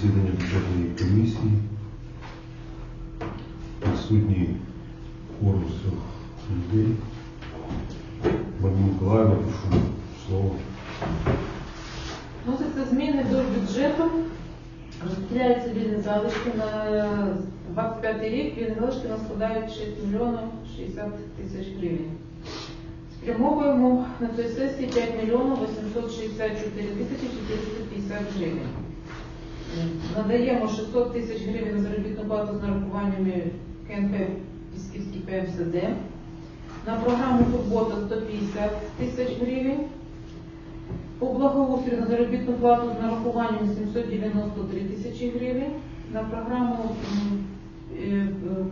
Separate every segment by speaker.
Speaker 1: засідання бюджетної комісії. Присутній форум людей. Марія Миколаївна, прошу слово.
Speaker 2: Вносяться зміни до бюджету, розподіляються вільні залишки на 25 рік. Вільні залишки нас складають 6 мільйонів 60 тисяч гривень. Спрямовуємо на цій сесії 5 мільйонів 864 тисячі 450 гривень. Надаємо 600 тисяч гривень на заробітну плату з нарахуваннями КНП Пісківський ПМСД. На програму «Турбота» 150 тисяч гривень. По благоустрою на заробітну плату з нарахуванням 793 тисячі гривень. На програму е,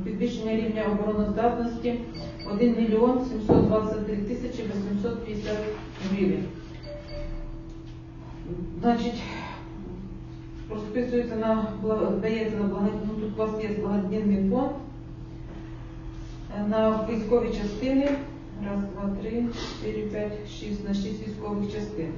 Speaker 2: підвищення рівня обороноздатності 1 мільйон 723 тисячі 850 гривень. Значить, розписується на бла- дається на благодійну. ну, тут у вас є благодійний фонд на військові частини. Раз, два, три, чотири, п'ять, шість, на шість військових частин.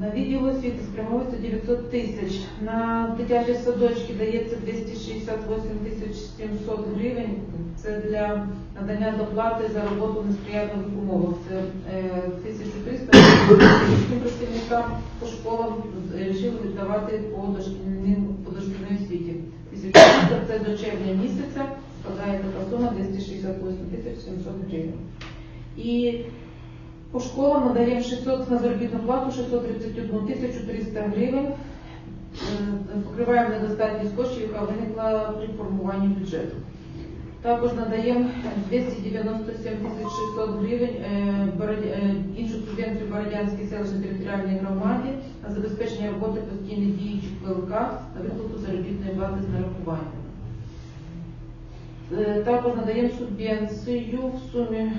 Speaker 2: На відділ освіти спрямовується 900 тисяч. На дитячі садочки дається 268 тисяч 700 гривень. Це для надання доплати за роботу в несприятливих умовах. Це е, 1300 педагогічним працівникам по школам е, вирішили віддавати по дошкільній освіті. 1300 це до червня місяця складає така сума 268 тисяч 700 гривень. І по школам надаємо 600 на заробітну плату, 631 тисячу 300 гривень. Е, Покриваємо недостатність коштів, яка виникла при формуванні бюджету. Також надаємо 297 тисяч 600 гривень е, е, іншу субвенцію Бородянській селищній територіальній громаді на забезпечення роботи постійно діючих ВЛК на виплату заробітної плати з нарахуванням. Е, Також надаємо субвенцію в сумі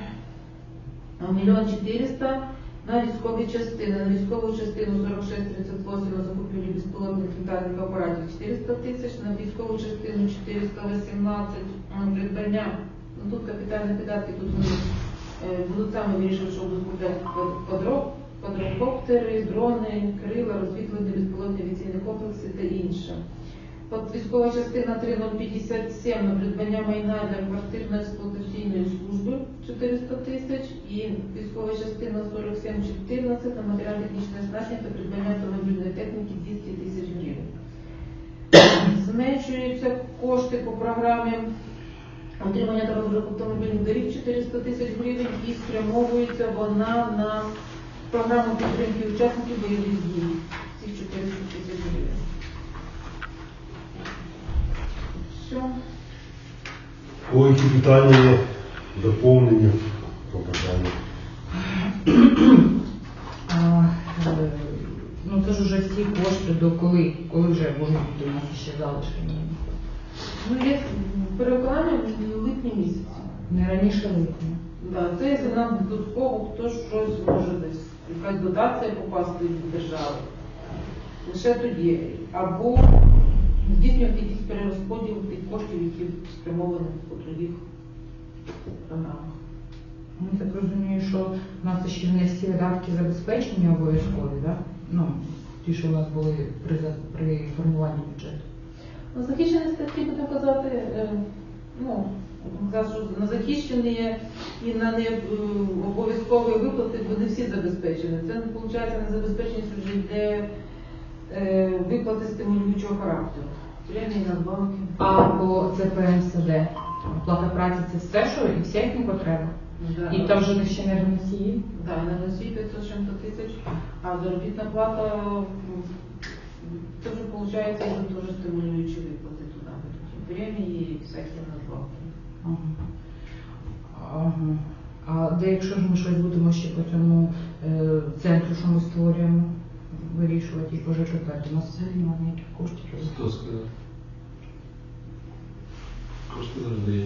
Speaker 2: мільйон 400 на військові частини. На військову частину 4638 на закупівлі безпілотних літальних апаратів 400 тисяч, на військову частину 418 на придбання. Ну, тут капітальні видатки, тут вони е, будуть саме вирішувати, що будуть купляти квадро- квадрокоптери, дрони, крила, розвітлені безпілотні авіаційні комплекси та інше. Військова частина 3057 на придбання майна для квартирно-експлуатаційної служби 400 тисяч і військова частина 4714 на матеріально-технічне оснащення та придбання автомобільної техніки 200 тисяч гривень. Зменшуються кошти по програмі отримання та розвитку автомобільних доріг 400 тисяч гривень і спрямовується вона на програму підтримки учасників бойових дій.
Speaker 1: О, які питання є, доповнення, попитання.
Speaker 3: Е, ну це ж уже всі кошти до коли, коли вже можуть бути у нас ще залишки.
Speaker 2: Ну, є переконання в липні місяці.
Speaker 3: Не раніше липня.
Speaker 2: Да, це якщо нам додатково хтось щось може десь, якась дотація попасти від держави. Лише тоді. Або здійснювати якийсь перерозподіл тих коштів, які спрямовані по других програмах.
Speaker 3: Ну, так розумію, що у нас ще не всі видатки забезпечені обов'язкові, да? Ну, ті, що у нас були при, при формуванні бюджету.
Speaker 2: На захищені статті, будемо казати, е, ну, на захищені і на не е, обов'язкові виплати вони всі забезпечені. Це виходить на забезпеченість вже йде е, виплати стимулюючого характеру. Премії надбавки.
Speaker 3: А по ЦПМСД оплата праці це все, що і вся їхня потреба.
Speaker 2: Да.
Speaker 3: І там вже не ще не доносії.
Speaker 2: Да, і на носій 500 чим-то тисяч, а заробітна плата це вже виходить йдуть дуже стимулюючі виплати туди. Премії і всякі надбавки.
Speaker 3: Ага. Ага. А де якщо ж ми щось будемо ще по цьому е, центру, що ми створюємо, вирішувати і вже у нас взагалі немає ніяких коштів.
Speaker 4: Хто сказав? Кошти завжди є.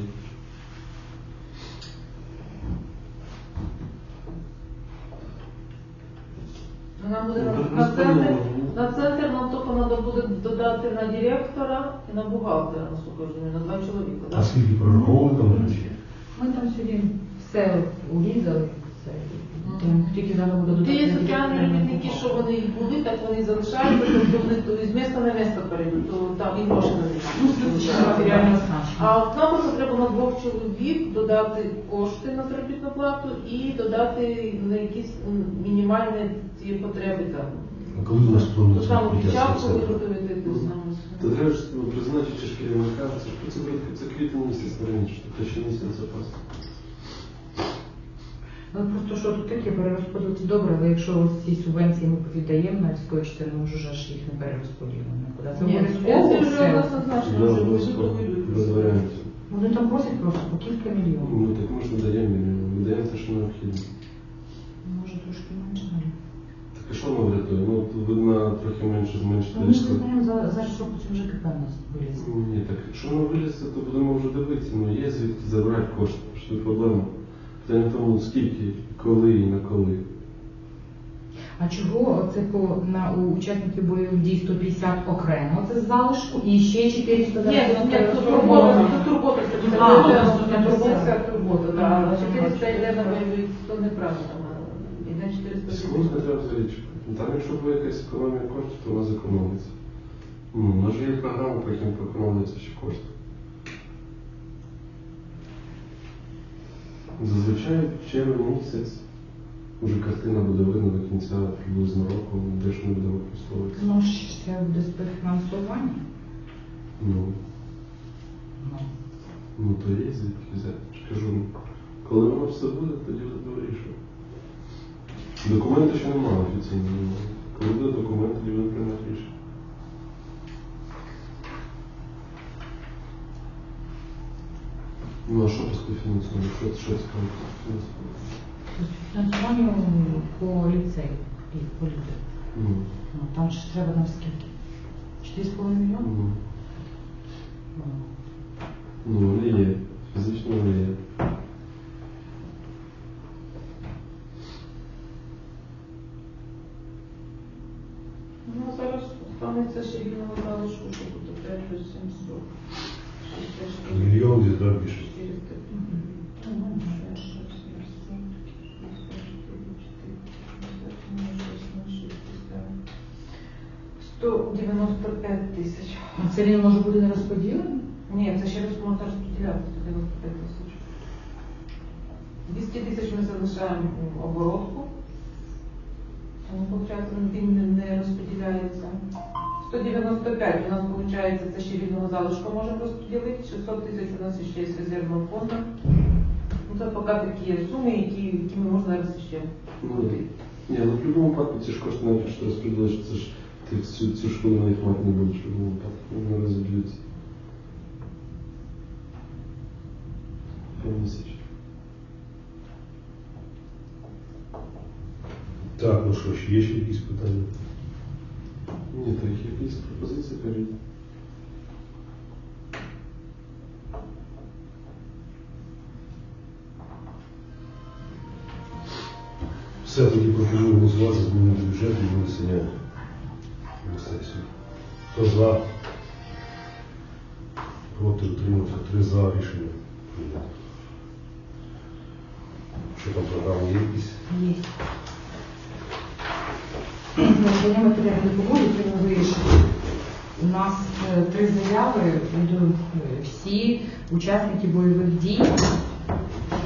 Speaker 2: Нам буде
Speaker 4: Ну,
Speaker 2: на центр, на центр нам тільки треба буде додати на директора і на бухгалтера, наскільки я розумію, на два чоловіка.
Speaker 1: А
Speaker 2: так?
Speaker 1: скільки прораховували там?
Speaker 3: Ми там сьогодні все урізали. Все. Там Тільки зараз буде
Speaker 2: Ті соціальні робітники, що вони і були, так вони залишаються, тобто вони то з міста на місто перейдуть, то там і гроші на
Speaker 3: Ну,
Speaker 2: них.
Speaker 3: матеріально.
Speaker 2: А от нам просто треба на двох чоловік додати кошти на заробітну плату і додати на якісь мінімальні ці потреби там.
Speaker 1: А коли у нас планується
Speaker 2: саму
Speaker 1: відкриття
Speaker 2: печатку виготовити, ту саму.
Speaker 4: Та треба ж ну, призначити ж керівника, це це квітень місяць раніше, тобто ще місяць запас.
Speaker 3: Ну, просто що тут таке перерозподіл це добре, але якщо ось ці субвенції ми віддаємо на військові частини, ми вже ж їх не перерозподілимо нікуди. Це обов'язково все.
Speaker 2: однозначно,
Speaker 4: Да,
Speaker 2: вже
Speaker 4: обов'язково,
Speaker 2: будуть
Speaker 4: без варіантів.
Speaker 3: Вони там просять просто по кілька мільйонів.
Speaker 4: Ну так ми ж не даємо мільйон, ми даємо те, що необхідно.
Speaker 3: Може трошки менше. але-
Speaker 4: Так і що воно врятує? Ну, видно трохи менше зменшити.
Speaker 3: Ну, Ми ж не знаємо за, за що потім вже КП у нас виліз.
Speaker 4: Ні, так якщо воно вилізти, то будемо вже дивитися. Ну є звідки забрати кошти, що проблема. Тому, скільки, коли і на коли.
Speaker 3: А чого це по на у учасників бойових дій 150 окремо? Це з залишку і ще 400
Speaker 2: Ні, ні, тут
Speaker 3: турбота.
Speaker 2: турбота, тут турбота, це турбота, це турбота,
Speaker 3: турбота.
Speaker 2: турбота, да.
Speaker 3: Ага,
Speaker 2: А 400 йде на бойові, то неправильно. Іде 400
Speaker 4: Секунд треба взагалі. Там, якщо буде якась економія коштів, то вона зекономиться. Ну, у нас же є програма, по яким економлюються ще кошти. Зазвичай в червень місяць вже картина буде видно до кінця приблизно року, де ж не буде використовуватися.
Speaker 3: Ну ж це буде спецфінансування.
Speaker 4: Ну,
Speaker 3: Ну.
Speaker 4: ну то є звідки взяти. Кажу, коли воно все буде, тоді буде вирішувати. Документи ще немає офіційно. Коли буде документ, тоді буде приймати рішення. Ну а що по співфінансуванню? Що, по співфінансуванню?
Speaker 3: Фінансування по ліцею і по ліцею.
Speaker 4: Ну,
Speaker 3: Ну, там ж треба на скільки? 4,5 мільйони?
Speaker 4: ну,
Speaker 3: Ну.
Speaker 4: ну, вони є. Фізично вони є.
Speaker 2: Ну, а зараз станеться ще вільного залишку, що буде 5 плюс 700.
Speaker 1: Мільйон десь да, більше.
Speaker 2: 195 тисяч.
Speaker 3: А це він може бути не розподілений?
Speaker 2: Ні, це ще раз можна розподіляти 195 тисяч. 200 тисяч ми залишаємо в оборотку. Тому, виходить, він не- розподіляється. 195 у нас виходить, це ще вільного залишку можемо розподілити. 600 тисяч у нас ще є з резервного фонду. Ну, це поки такі суми, які, якими можна зараз ще
Speaker 4: Ну. Ні, ну в будь-якому випадку ці ж кошти навіть що розподілиш, це ж ти цю, цю школу на їх мати не будеш в будь-якому випадку. Вони розіб'ються.
Speaker 1: Так, ну що, ще є ще якісь питання?
Speaker 4: Ні, так якісь пропозиції кажіть.
Speaker 1: Все, тоді пропоную голосувати за зміну бюджету і винесення. Хто за? Проти утримався. Три за рішення. Що там програми є якісь?
Speaker 3: Є. Надання матеріальної допомоги треба вирішити. У нас е, три заяви від е, всі учасники бойових дій,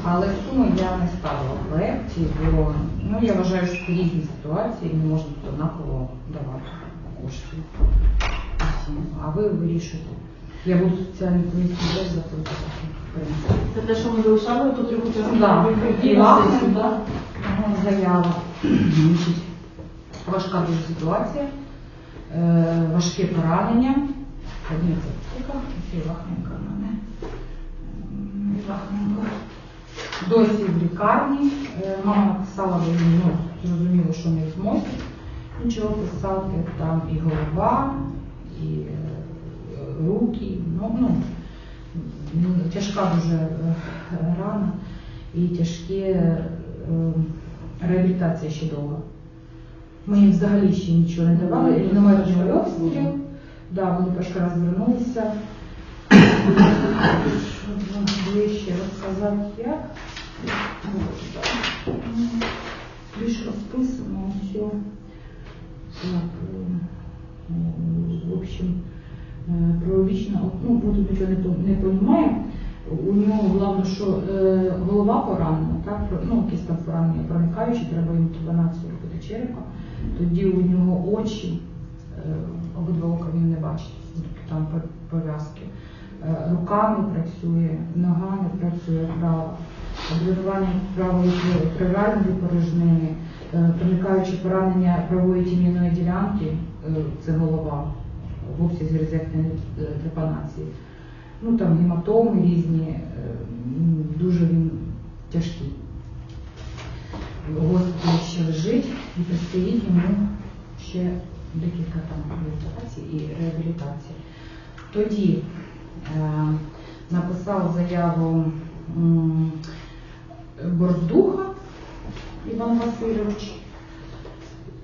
Speaker 3: але суму я не ставила в проєкті, бо ну, я вважаю, що різні ситуації, не можна однаково давати кошти. Всім. А ви вирішуєте. Я буду соціальну комісію теж заплатити.
Speaker 2: Це те, що ми залишали, тут його
Speaker 3: Да, да. Заява. Важка дуже ситуація, е, важке поранення. Подивіться, в мене. Лахненко. Досі в лікарні. Е, Мама написала, бо ну, зрозуміло, що не зможе нічого писати. Там і голова, і е, руки. Ну, ну, тяжка дуже е, рана і тяжкі е, реабілітація ще довго. Ми їм взагалі ще нічого не давали, і мінометний обстріл. Да, вони перший раз звернулися. Щоб вам ближче розказати, як. Більш розписано все. Так, в общем, е, прологічно, ну, буду нічого не, понімає. У нього головне, що е, голова поранена, так, ну, якісь там поранення проникаючі, треба йому трепанацію робити черепа. Тоді у нього очі, е, обидва ока він не бачить, тільки там пов'язки. Е, Руками працює, ногами працює права, обвинування правої триральної порожнини, е, проникаючи поранення правої тім'яної ділянки, е, це голова в обсязі резектної е, трепанації. Ну там гематоми різні, е, дуже він тяжкий. Госпіталі ще лежить і предстоїть йому ще декілька там реабілітацій і реабілітації. Тоді е, написав заяву м, Борздуха Іван Васильович.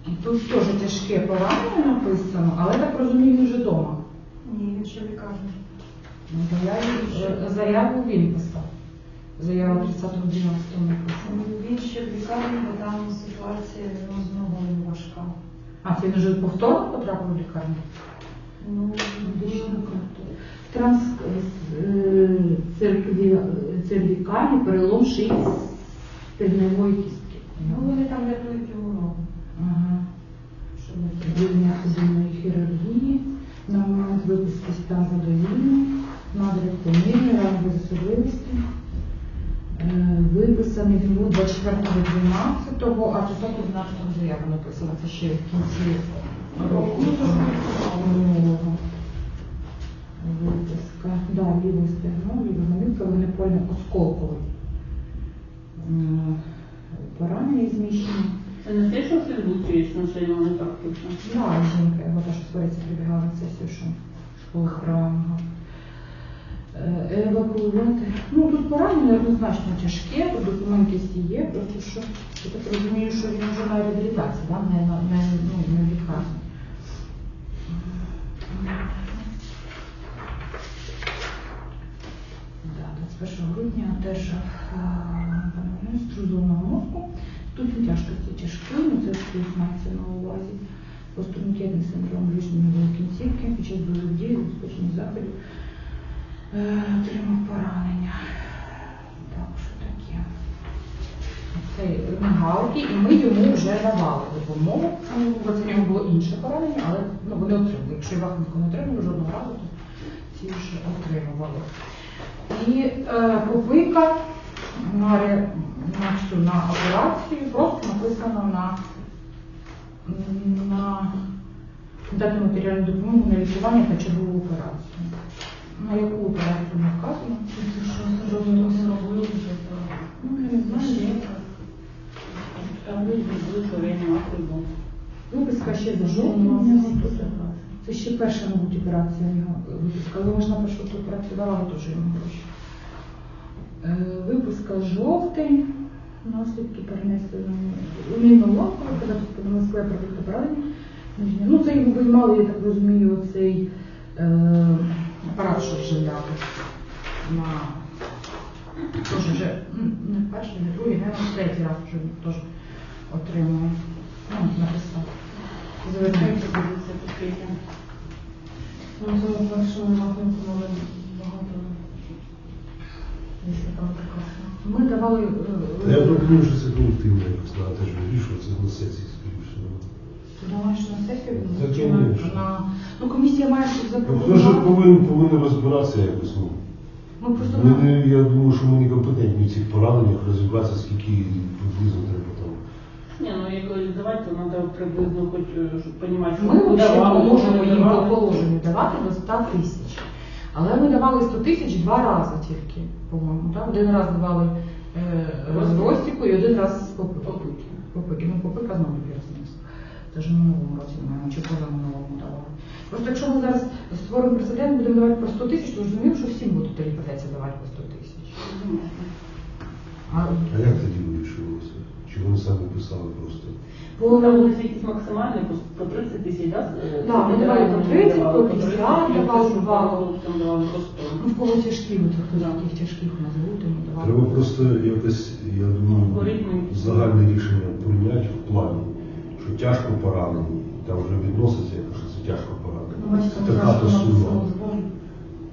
Speaker 3: І Тут теж тяжке поранення написано, але так розумію, він вже вдома.
Speaker 5: Ні, він ще в лікарні.
Speaker 3: Ну, Заяву, заяву він писав. Заяву 30.12 написано.
Speaker 5: Він ще в лікарні, бо там ситуація ну, з ногою важка.
Speaker 3: А, це він вже повторно потрапив в лікарню?
Speaker 5: Ну,
Speaker 3: Медична карта. Транс цервікальний перелом шиї стегневої кістки.
Speaker 5: ну вони там рятують його ногу.
Speaker 3: Ага. Відділення судинної хірургії, на момент випуску стан задовільний, надрив помірний, ран особливості. Е, Виписаний був 24.12, а числа 15 заява написано, це ще в кінці року. Виписка. Да, лівий стегно, ліва новинка, вогнепольний осколковий. М, Поранення зміщення.
Speaker 6: Це не те, що на що його не так пише.
Speaker 3: Да, жінка, його теж створиться прибігала на сесію, що школа храму. Евакуювати. Ну тут поранення однозначно тяжке, тут документи всі є, просто що я так розумію, що він вже на реабілітації, да? не, на, не, ну, не в лікарні. Да, 21 грудня одержав е, струзовного мозку. Тут він тяжкості тяжкі, ну це плюс мається на увазі. Постурнікетний синдром ближньої кінцівки під час бойових дій, розпочнення заходів. Е, Отримав поранення. Так, що таке? Це мигалки, і ми йому вже давали допомогу. Ну, Це в нього було інше поранення, але ну, вони отримали. Якщо Івахенко не отримали жодного разу, то ці вже отримували. І е, попика на, ре- на, на операцію просто написано на, на дати матеріальну допомогу на лікування та чергову операцію. На яку операцію
Speaker 6: робили вже.
Speaker 3: Ну,
Speaker 6: був.
Speaker 3: Виписка ще за жовтень. Це ще перша, мабуть, операція в нього виписка, але можна першу ту операцію давала теж йому гроші. Е, Виписка жовтень, наслідки перенесені умільно коли тут Москва продукти поранення. Ну, це йому виймали, я так розумію, цей е, апарат, що вживляли на теж вже не перший, не другий, не на третій раз вже теж отримав. Ну, написав. Звернувся.
Speaker 6: Це таке.
Speaker 5: Ну, це на першому напрямку мали багато. Якщо там така.
Speaker 3: Ми давали. е,
Speaker 1: Я пропоную, що це колективно якось треба теж вирішувати на сесії,
Speaker 3: Ти думаєш, що на сесію
Speaker 1: Та
Speaker 3: чи
Speaker 1: думаю,
Speaker 3: на. Ну, комісія має щось
Speaker 1: Ну, Хто ж
Speaker 3: запропонувати.
Speaker 1: повинен, повинен розбиратися якось. Ну.
Speaker 3: Ми просто
Speaker 1: Ми не, я думаю, що ми не компетентні в цих пораненнях розібратися, скільки приблизно треба там.
Speaker 6: Ні, ну як давати, то треба приблизно хоч, е, щоб розуміти, що
Speaker 3: ми взагалі
Speaker 6: давали,
Speaker 3: можемо їм по положенню давати до 100 тисяч. Але ми давали 100 тисяч два рази тільки, по-моєму. Так? Один раз давали е,
Speaker 6: Розтіку.
Speaker 3: розтіку і один раз попики.
Speaker 6: Попики.
Speaker 3: Попики. Ну, попика знову. Це ж минулому році маємо, чи позаминулому давали. Просто якщо ми зараз створимо прецедент, будемо давати по 100 тисяч, то розуміємо, що всім буде тоді придеться давати по 100 тисяч. А
Speaker 1: А як тоді вирішувалося? Чи вони самі писали просто?
Speaker 3: По
Speaker 6: Там були якісь максимальні по- по 30 тисяч, да? з-
Speaker 3: Да, ми давали по 30, по 50, давали, давали.
Speaker 6: Там давали просто.
Speaker 3: Ну, в кого тяжкі, от хто таких тяжких у нас був,
Speaker 1: Треба
Speaker 3: давали.
Speaker 1: просто якось, я думаю, загальне рішення прийняти в плані, тяжко поранені, там вже відноситься, що це тяжко поранені.
Speaker 5: Ну,
Speaker 1: Така то сума.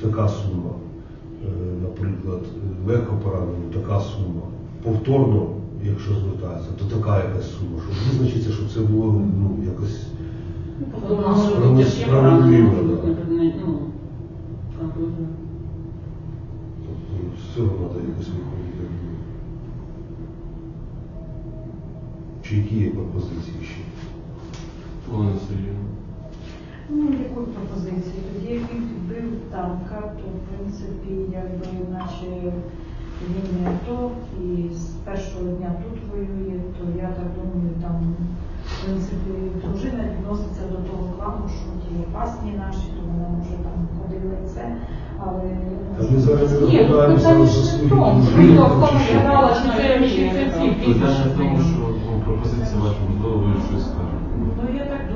Speaker 1: така сума. Е, Наприклад, легко поранено, така сума. Повторно, якщо звертається, то така якась сума, щоб визначитися, щоб це було ну, якось. Справедливо, справедливо,
Speaker 6: ну,
Speaker 1: Тобто з цього треба якось виходити. Чи які є пропозиції ще?
Speaker 4: Олена Сергіївна.
Speaker 5: Ну, якої пропозиції? Тоді як він підбив танка, то в принципі, якби наче він не АТО і з першого дня тут воює, то я так думаю, там в принципі дружина відноситься до того клану, що ті опасні наші, то вона може там ходила і це, але
Speaker 1: Та ми зараз не
Speaker 3: Ні, ну
Speaker 1: розглядаємо
Speaker 3: питання
Speaker 1: зараз
Speaker 3: ж не в тому,
Speaker 1: дружини,
Speaker 3: хто
Speaker 1: там,
Speaker 3: хто
Speaker 1: чи що.
Speaker 3: чи це чи це ці
Speaker 4: Питання в тому, що ну, пропозиція ваша можливо ви щось скажете.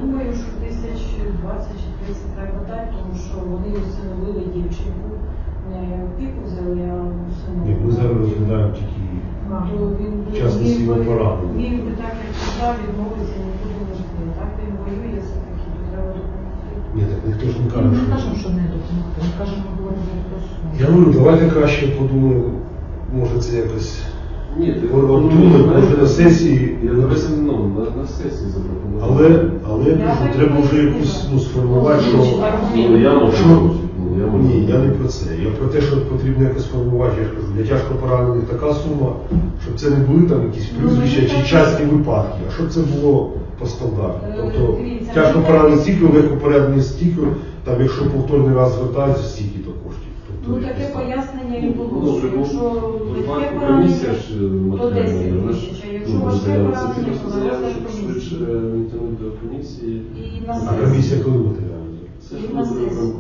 Speaker 5: Думаю, що тисяч 20 чи 30 треба дати, тому що вони усиновили дівчинку, не опіку взяли, а
Speaker 1: Ні, ми зараз розглядаємо тільки
Speaker 5: він би-
Speaker 1: Часто
Speaker 5: він би- Він би так як казав, відмовився нікуди не жити. Так він воює все таки, то треба допомогти.
Speaker 1: ні, так ніхто ж не
Speaker 3: Ми не
Speaker 1: що.
Speaker 3: кажемо, що не допомогти, ми кажемо, ми говоримо суму.
Speaker 1: Я говорю, давайте краще подумаємо, може це якось.
Speaker 4: Ні, ти
Speaker 1: Обдумай, може на сесії.
Speaker 4: Я на.
Speaker 1: Але, але кажу, треба вже якусь ну, сформувати, що.
Speaker 4: Ну, я можу.
Speaker 1: Що?
Speaker 4: Ну, я можу.
Speaker 1: Ні, я не про це. Я про те, що потрібно якось формувати, я ж кажу, для тяжко поранених така сума, щоб це не були там якісь
Speaker 5: Ну,
Speaker 1: прізвища чи часті випадки, а щоб це було по стандарту.
Speaker 5: Е,
Speaker 1: Тобто тяжко поранений стільки, легко поранений стільки, там якщо повторний раз звертаються, стільки то коштів. Тобто,
Speaker 5: Ну таке пояснення і
Speaker 4: Ну,
Speaker 5: було, якщо
Speaker 4: випадку ж е, матеріальна, вона ж,
Speaker 5: тисяч, а якщо
Speaker 4: ну,
Speaker 5: важке
Speaker 4: заява. Це
Speaker 5: поранення,
Speaker 4: просто
Speaker 5: то
Speaker 4: заява, щоб
Speaker 5: комісії.
Speaker 4: швидше відтягнути до комісії.
Speaker 5: І на
Speaker 1: А
Speaker 5: сесії.
Speaker 1: комісія коли матеріальна?
Speaker 4: Це
Speaker 5: І на
Speaker 4: буде
Speaker 5: сесії.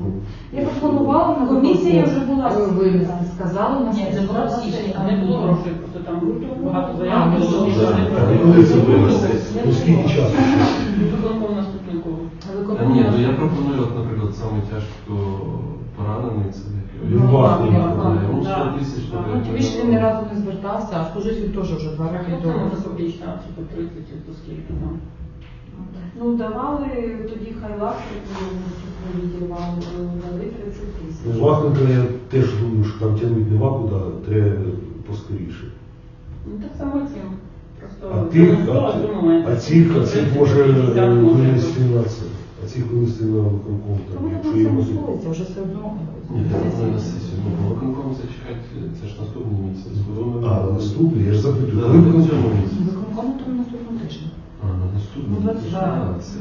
Speaker 3: Я пропонувала на
Speaker 5: Комісія вже була
Speaker 3: Ви сказали на
Speaker 6: Ні, це було в січні, а не було грошей, просто там багато
Speaker 3: А,
Speaker 6: заяв
Speaker 3: ну,
Speaker 6: було. що
Speaker 1: Так, і коли це було? Ну скільки часу?
Speaker 6: Виконком наступнику.
Speaker 4: Та ні, ну я пропоную, от, наприклад, саме тяжко поранений, це
Speaker 1: вахтний.
Speaker 4: Йому 100 тисяч.
Speaker 3: Ну, тобі ж він ні разу не звертався, а служить він теж вже два роки
Speaker 6: Ну,
Speaker 3: до.
Speaker 6: там високолічна, типу 30, то скільки там.
Speaker 5: Ну давали тоді хайлак, відділували, дали 30 тисяч.
Speaker 1: Ну, Вахненка я теж думаю, що там тягнути нема куди, треба поскоріше.
Speaker 6: Ну так само цим. Просто
Speaker 1: А тих,
Speaker 6: ну,
Speaker 1: а,
Speaker 6: думаєте,
Speaker 1: а цих, а цих може
Speaker 6: 50 може
Speaker 1: винести на це. А цих на виконком,
Speaker 3: Та
Speaker 1: там, якщо є можливість.
Speaker 3: вже все одно.
Speaker 4: Ні, я пропоную на сесію. Ну, по виконкому зачекати, це ж наступний місяць.
Speaker 1: А, наступний, я ж запитую,
Speaker 4: Да,
Speaker 1: коли
Speaker 4: на
Speaker 1: виконком?
Speaker 4: цьому місяці.
Speaker 3: Виконкому там наступного тижня.
Speaker 4: А, на наступний
Speaker 3: Ну,
Speaker 4: місяць.
Speaker 3: 22.
Speaker 4: А, це...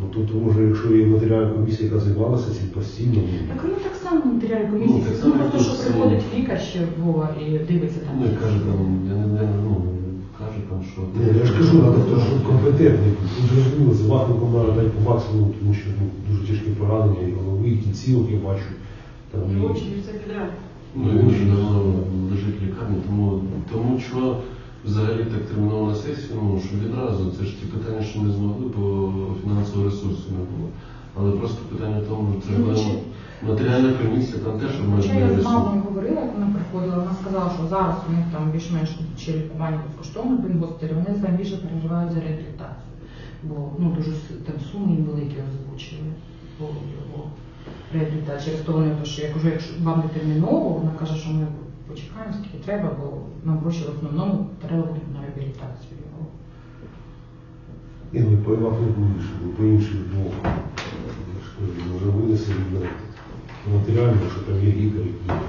Speaker 1: Ну тобто, може, якщо є матеріальна комісія, яка займалася цим постійно, ну,
Speaker 3: Так воно так само в матеріалі
Speaker 4: Ну,
Speaker 3: комісії.
Speaker 4: так
Speaker 3: Ну,
Speaker 4: само,
Speaker 3: просто
Speaker 4: як
Speaker 3: що
Speaker 4: тут
Speaker 3: приходить лікар ще Вова і дивиться там.
Speaker 4: Ну, і каже там, я не, не ну, там, що...
Speaker 1: Ні, я ж кажу, треба хто ж компетентний. Тут зрозуміло, з Вахником треба дати по максимуму, тому що ну, дуже тяжкі поранення, і голови, і кінцівок я бачу. Там,
Speaker 5: І
Speaker 1: і-
Speaker 5: очі і все підряд.
Speaker 4: Ну, вже давно лежить в лікарні, тому, тому що взагалі так терміново на сесію, ну, що відразу, це ж ті питання, що ми змогли, бо фінансового ресурсу не було. Але просто питання в тому, що треба
Speaker 3: Ну,
Speaker 4: матеріальна комісія, там теж
Speaker 3: Хоча я з мамою говорила, як вона приходила, вона сказала, що зараз у них там більш-менш ще лікування безкоштовне в госпіталі, вони там більше переживають за реабілітацію. Бо ну, дуже там суми великі озвучили по його реабілітації. Через то вони, що я кажу, якщо вам не терміново, вона каже, що ми почекаємо, скільки треба, бо нам гроші в основному треба буде на реабілітацію його.
Speaker 1: Ні, ну, по більше, бо по інших двох. Я ж винесе віддати. Матеріально, що там є лікар, які.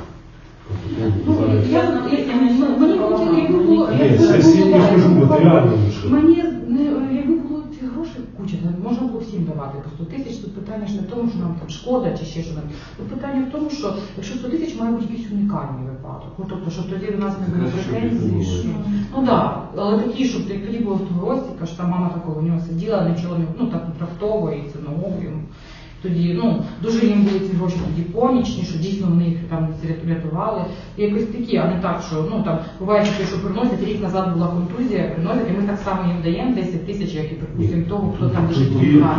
Speaker 3: Ну, я, я, ну, мені якби було,
Speaker 1: Ні,
Speaker 3: якби
Speaker 1: сесії
Speaker 3: було-
Speaker 1: не скажу, матеріально лише.
Speaker 3: Мені не якби було ці гроші куча, то можна було всім давати по 100 тисяч. Тут питання ж не в тому, що нам там шкода чи ще що нам. Тут питання в тому, що якщо 100 тисяч має бути якийсь унікальний випадок. Ну тобто, щоб тоді до нас не було
Speaker 4: Краще, щоб
Speaker 3: претензій.
Speaker 4: їх не
Speaker 3: що-
Speaker 4: було.
Speaker 3: Ну так, але такі, щоб як тоді було в Ростіка, що там мама такого у нього сиділа, нічого не ну так трактово і це ногою. Тоді ну дуже їм були ці гроші тоді помічні, що дійсно вони їх там рятували. І якось такі, а не так, що ну там буває таке, що приносять рік назад була контузія, приносять, і ми так само їм даємо 10 тисяч, як і припустимо того, хто там лежить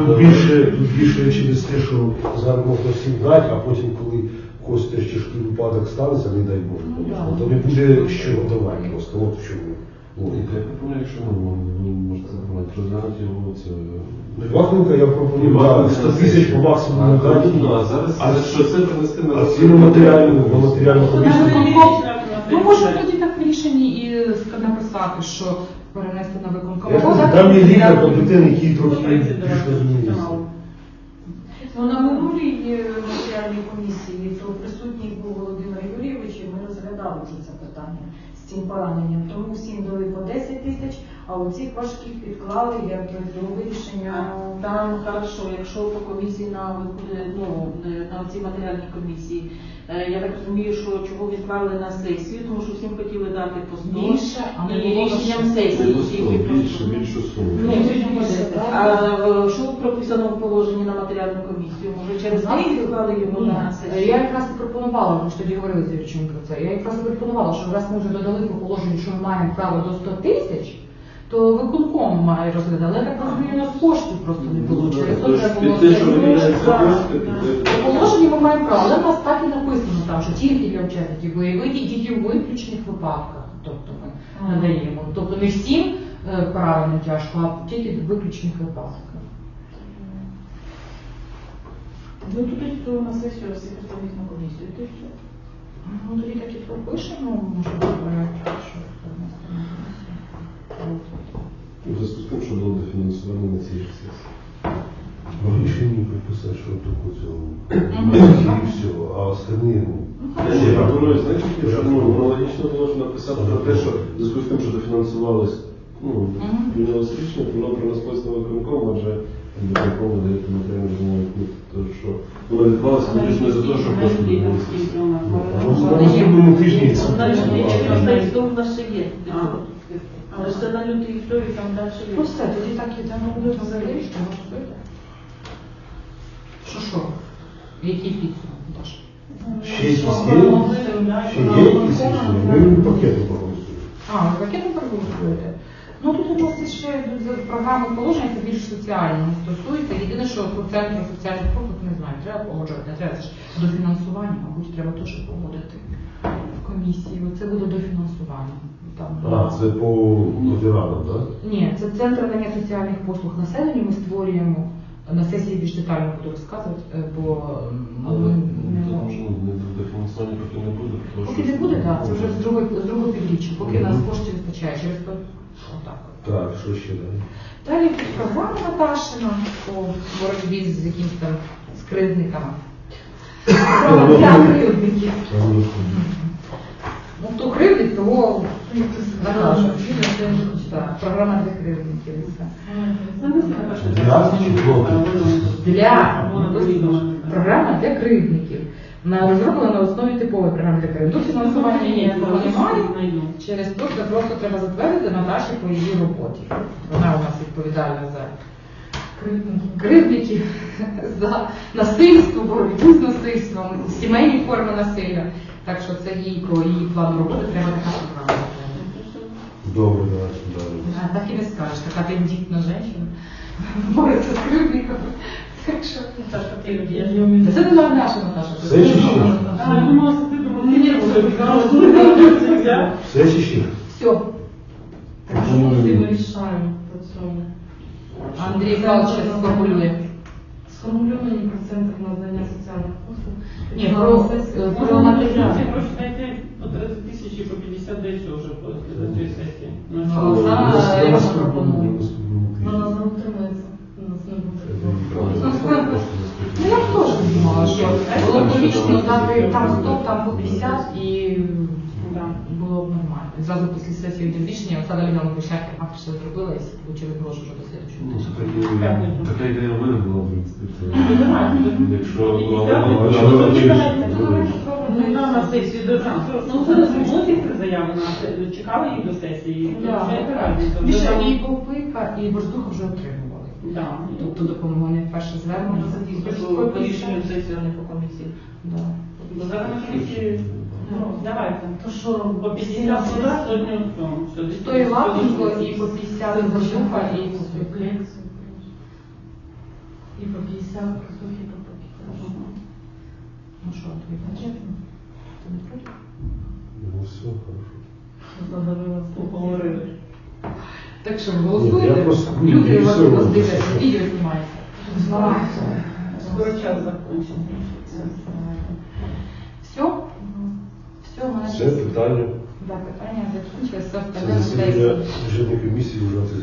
Speaker 1: Тут, більше, тут більше через те, що зараз можна всім дати, а потім, коли когось теж тяжкий випадок станеться, не дай Боже,
Speaker 3: Ну,
Speaker 1: то не буде що давати просто. От в чому логіка.
Speaker 4: Я пропоную, якщо ну, ви можете запропонувати, розглянути його це.
Speaker 1: Вахненка я пропоную дати 100 тисяч по максимуму дати.
Speaker 4: Ну, а зараз
Speaker 1: А-
Speaker 4: а що це принести на
Speaker 1: А ці матеріальну, на матеріальну комісію.
Speaker 3: Ну можна тоді так в рішенні і написати, що перенести на виконком.
Speaker 1: Я кажу, Там є лікар компетентний, який трохи більш розуміється.
Speaker 5: Ну, на минулій е, матеріальній комісії то присутній був Володимир Юрійович, і ми розглядали вже це цим пораненням. Тому всім дали по 10 а оцих важких підклали як до вирішення.
Speaker 6: Там хорошо, якщо по комісії на ну, е, на цій матеріальній комісії, е, я так розумію, що чого відклали на сесію, тому що всім хотіли дати по 100.
Speaker 3: Більше, а
Speaker 6: і рішенням сесії.
Speaker 4: Більше, більшу суму.
Speaker 6: Ну, а що прописано в положенні на матеріальну комісію? Може через них відклали його на сесію?
Speaker 3: Я якраз і пропонувала, ми ж тоді говорили з Юрчем про це. Я якраз і пропонувала, що раз ми вже додали по положенню, що ми маємо право до 100 тисяч, то виконком має розглядати. Але я так розумію, у нас коштів просто не було. Через то треба було ми маємо право, але в нас так і написано там, що тільки для учасників бойових і тільки в виключних випадках. Тобто ми надаємо. Тобто не всім е, поранено тяжко, а тільки в виключних випадках.
Speaker 6: Ну, туди то на сесію всі на комісію. Ти що?
Speaker 3: Ну, тоді так і пропишемо, може що принести на комісію.
Speaker 4: У зв'язку з тим, що було дофінансування на цій сесії.
Speaker 1: В рішенні прописати, що таке цього. І все, а остальні, ну,
Speaker 4: Я пропоную, знаєш, таке, що ну, логічно було ж написати про те, що в зв'язку з тим, що дофінансувалось, ну, то воно принеслось на виконком, адже виконком видаєте матеріальну змову пункт. То що воно відклалося лише не за те, що
Speaker 6: у нас?
Speaker 1: Ну, на наступному тижні це
Speaker 6: лютий
Speaker 1: буде.
Speaker 6: нас ще є. Але ж це на лютій історії там далі є.
Speaker 3: Ну все, тоді так ідемо буде на залишку, голосуйте. Що що? Який підсумок, Даша?
Speaker 1: Ми пакетом проголосуємо.
Speaker 3: А, ви пакетом проголосуєте? Ну тут у нас ще йдуть програми положення, це більш соціально стосується. Єдине, що по центру соціальних послуг не знаю, треба погоджувати, не треба це ж дофінансування, мабуть, треба теж погодити в комісії. Оце буде дофінансування. Там,
Speaker 1: А, це по ветеранам, так?
Speaker 3: Ні, це центр надання соціальних послуг населенню. Ми створюємо на сесії більш детально буду розказувати, е, бо
Speaker 4: Але
Speaker 3: ми не можемо.
Speaker 4: ну, не дофінансування поки не буде. тому
Speaker 3: Поки не буде, так, це вже з другої з другого півріччя, поки
Speaker 1: Мгм.
Speaker 3: нас коштів вистачає через то отак.
Speaker 1: Так, що ще далі?
Speaker 3: Далі програма Наташина по боротьбі з якимось там з кривдниками. Програма для кривдників. Ну, хто кривдить, того. Так, Програма для кривдників.
Speaker 1: Для чи?
Speaker 3: Для програма для кривдників. На розроблена на основі типової програми для кривдників. Тут фінансування ніякого немає. Через те, що просто треба затвердити Наташі по її роботі. Вона у нас відповідальна за кривдників, за насильство, боротьбу з насильством, сімейні форми насилля. Так що це їй по її плану роботи треба така програма.
Speaker 1: Добре, давайте далі.
Speaker 3: А, Так і не скажеш, така тендітна жінка бореться з кривдниками. Так що це не наша Наташа.
Speaker 1: Все чи ще? Все чи ще?
Speaker 3: Все.
Speaker 1: Так що ми
Speaker 5: вирішаємо по цьому.
Speaker 3: Андрій Павлович сформулює.
Speaker 5: Сформульовані проценти надання соціальних послуг.
Speaker 3: Ні, про, е, про матеріал.
Speaker 6: Прошу знайти по 30 по 50 десь вже по цій сесії. Ну?
Speaker 3: Ну,
Speaker 1: На
Speaker 3: я
Speaker 1: наступному-
Speaker 3: пропоную.
Speaker 1: на наступному
Speaker 5: Ну,
Speaker 1: тижні.
Speaker 5: нас не утримується. У нас не буде.
Speaker 3: Ну я б теж думала, що було логічно дати там 100, там по 50 і
Speaker 6: Да.
Speaker 3: було б нормально. Зразу після сесії йде рішення, Оксана Львівна Бушак, як все зробила, і отримали гроші вже до слідчого
Speaker 4: Ну,
Speaker 3: тижня.
Speaker 4: така ідея- в мене була, в принципі. Якщо
Speaker 6: Ну? Ну, на сесію держав. Ну, це не було тільки заяви на чекали їх до сесії. Яка
Speaker 3: Більше і Ковпика, і Борздуха вже отримували.
Speaker 6: Да.
Speaker 3: Тобто допомогу не перше звернення.
Speaker 6: Рішенню сесії, а не по комісії.
Speaker 3: Да.
Speaker 6: Бо зараз на комісії, ну, давайте.
Speaker 5: То що,
Speaker 6: По 50 сюди, сьогодні, ну, сюди.
Speaker 3: То і Лапенко, і по 50 Горшуха, і по
Speaker 5: І по 50 сухі по
Speaker 3: Ну що, твій бачиш? Ти не проти?
Speaker 1: Ну все, хорошо.
Speaker 6: Поговорили.
Speaker 3: Так що голосуєте? Люди вас
Speaker 1: все.
Speaker 3: вас дивляться, відео знімається.
Speaker 6: Скоро час закінчимо.
Speaker 3: Все?
Speaker 1: Trzy
Speaker 3: pytania. Dwa pytania,
Speaker 1: zacznijcie
Speaker 3: z
Speaker 1: Sofia.
Speaker 3: Co
Speaker 1: zasadzie urzędnej komisji urzędowej?